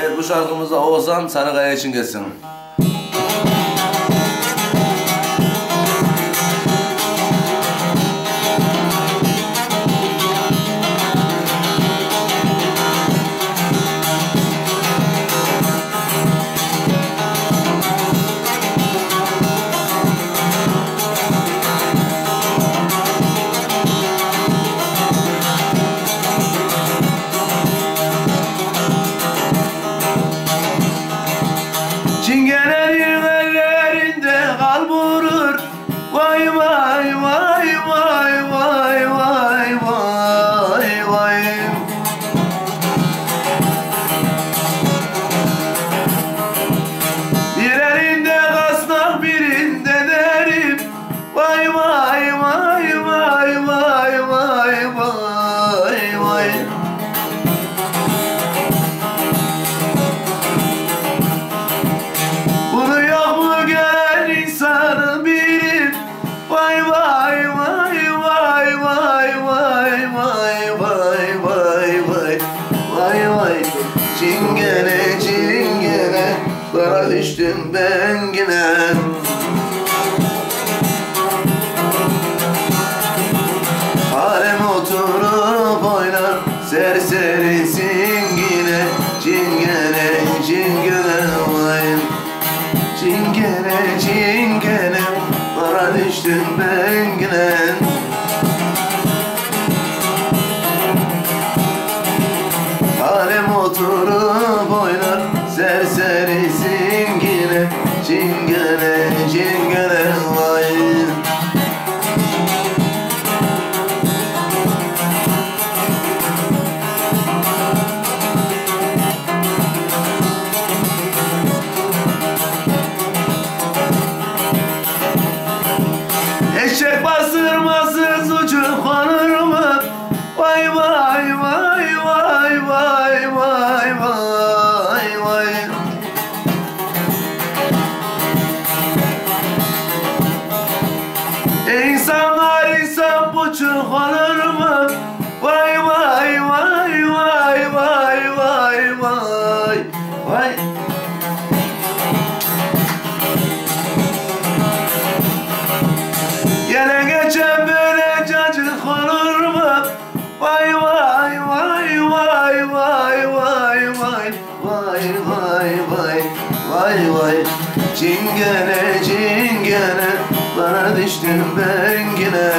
Evet bu şarkımız da Oğuzhan Sarıkaya için gelsin. Çingenelerin ellerinde kal vurur Vay vay vay vay vay vay vay vay. Bir elinde kasnak birinde derim. Vay vay vay vay vay vay vay yine Harem oturup oynar Serserisin yine. Çingene çingene vay Çingene çingene Para düştüm ben yine İnsanlar insan buçuk olur mu? Vay vay vay vay vay vay vay vay Gene geçen böyle cacık olur? Vay vay vay vay vay vay vay vay vay vay vay vay Çingene çingene bana düştüm ben yine